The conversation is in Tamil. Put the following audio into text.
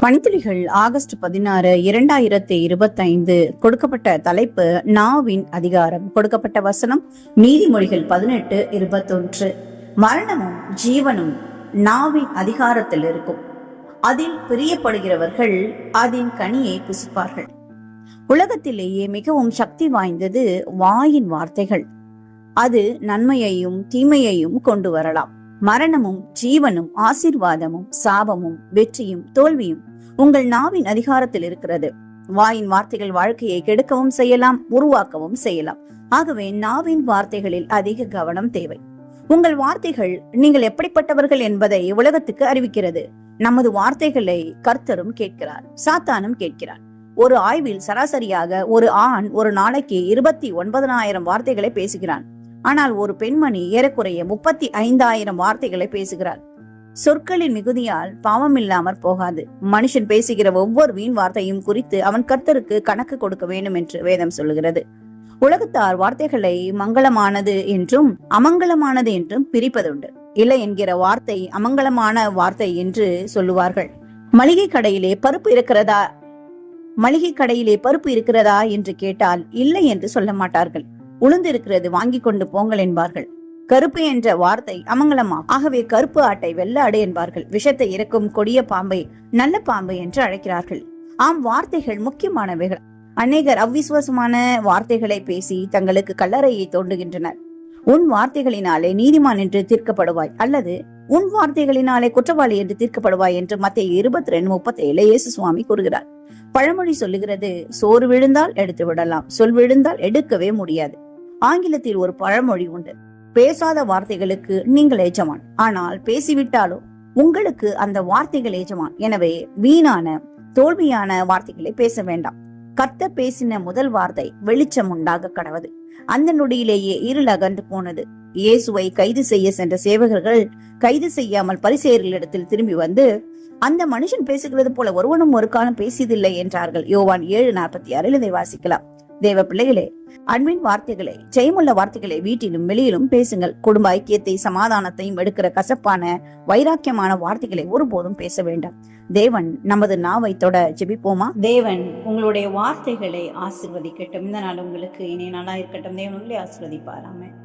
பணித்துளிகள் ஆகஸ்ட் பதினாறு இரண்டாயிரத்தி இருபத்தைந்து கொடுக்கப்பட்ட தலைப்பு நாவின் அதிகாரம் கொடுக்கப்பட்ட வசனம் நீதிமொழிகள் பதினெட்டு இருபத்தொன்று. மரணமும் ஜீவனும் நாவின் அதிகாரத்தில் இருக்கும். அதில் பிரியப்படுகிறவர்கள் அதன் கனியை புசிப்பார்கள். உலகத்திலேயே மிகவும் சக்தி வாய்ந்தது வாயின் வார்த்தைகள். அது நன்மையையும் தீமையையும் கொண்டு வரலாம். மரணமும் ஜீவனும் ஆசீர்வாதமும் சாபமும் வெற்றியும் தோல்வியும் உங்கள் நாவின் அதிகாரத்தில் இருக்கிறது. வாயின் வார்த்தைகள் வாழ்க்கையை கெடுக்கவும் செய்யலாம் உருவாக்கவும் செய்யலாம். ஆகவே நாவின் வார்த்தைகளில் அதிக கவனம் தேவை. உங்கள் வார்த்தைகள் நீங்கள் எப்படிப்பட்டவர்கள் என்பதை உலகத்துக்கு அறிவிக்கிறது. நமது வார்த்தைகளை கர்த்தரும் கேட்கிறார் சாத்தானும் கேட்கிறார். ஒரு ஆய்வில் சராசரியாக ஒரு ஆண் ஒரு நாளைக்கு இருபத்தி ஒன்பதனாயிரம் வார்த்தைகளை பேசுகிறான். ஆனால் ஒரு பெண்மணி ஏறக்குறைய முப்பத்தி ஐந்தாயிரம் வார்த்தைகளை பேசுகிறாள். சொற்களின் மிகுதியால் பாவம் இல்லாமற் போகாது. மனுஷன் பேசுகிற ஒவ்வொரு வீண் வார்த்தையும் குறித்து அவன் கர்த்தருக்கு கணக்கு கொடுக்க வேண்டும் என்று வேதம் சொல்லுகிறது. உலகத்தார் வார்த்தைகளை மங்களமானது என்றும் அமங்கலமானது என்றும் பிரிப்பதுண்டு. இல்லை என்கிற வார்த்தை அமங்கலமான வார்த்தை என்று சொல்லுவார்கள். மளிகை கடையிலே பருப்பு இருக்கிறதா மளிகை கடையிலே பருப்பு இருக்கிறதா என்று கேட்டால் இல்லை என்று சொல்ல மாட்டார்கள். உளுந்திருக்கிறது வாங்கி கொண்டு போங்கள் என்பார்கள். கருப்பு என்ற வார்த்தை அமங்கலமா? ஆகவே கருப்பு ஆட்டை வெள்ள அடை என்பார்கள். விஷத்தை இறக்கும் கொடிய பாம்பை நல்ல பாம்பு என்று அழைக்கிறார்கள். ஆம் வார்த்தைகள் முக்கியமானவைகள். அநேகர் அவ்விசுவாசமான வார்த்தைகளை பேசி தங்களுக்கு கல்லறையை தோண்டுகின்றனர். உன் வார்த்தைகளினாலே நீதிமான் என்று தீர்க்கப்படுவாய். அல்லது உன் வார்த்தைகளினாலே குற்றவாளி என்று தீர்க்கப்படுவாய் என்று மத்திய இருபத்தி ரெண்டு முப்பத்தி ஏழு இயேசு சுவாமி கூறுகிறார். பழமொழி சொல்லுகிறது சோறு விழுந்தால் எடுத்து விடலாம். சொல் விழுந்தால் எடுக்கவே முடியாது. ஆங்கிலத்தில் ஒரு பழமொழி உண்டு. பேசாத வார்த்தைகளுக்கு நீங்கள் எஜமான். ஆனால் பேசிவிட்டாலோ? உங்களுக்கு அந்த வார்த்தைகள் எஜமான். எனவே வீணான தோல்வியான வார்த்தைகளை பேச வேண்டாம். கர்த்தர் பேசின முதல் வார்த்தை வெளிச்சம் உண்டாக கடவது. அந்த நொடியிலேயே இருள் அகன்று போனது. இயேசுவை கைது செய்ய சென்ற சேவகர்கள் கைது செய்யாமல் பரிசேயர்களிடத்தில் திரும்பி வந்து அந்த மனுஷன் பேசுகிறது போல ஒருவனும் ஒரு காலம் பேசியதில்லை என்றார்கள். யோவான் ஏழு நாற்பத்தி ஆறில் இதை வாசிக்கலாம். தேவ பிள்ளைகளே அன்பின் வார்த்தைகளை ஜெயமுள்ள வார்த்தைகளை வீட்டிலும் வெளியிலும் பேசுங்கள். குடும்ப ஐக்கியத்தை சமாதானத்தையும் எடுக்கிற கசப்பான வைராக்கியமான வார்த்தைகளை ஒருபோதும் பேச வேண்டாம். தேவன் நமது நாவை தொட ஜெபிப்போமா? தேவன் உங்களுடைய வார்த்தைகளை ஆசிர்வதிக்கட்டும். இந்த நாள் உங்களுக்கு இனி நாளா இருக்கட்டும். தேவன் உங்களை ஆசிர்வதிப்பாராமே.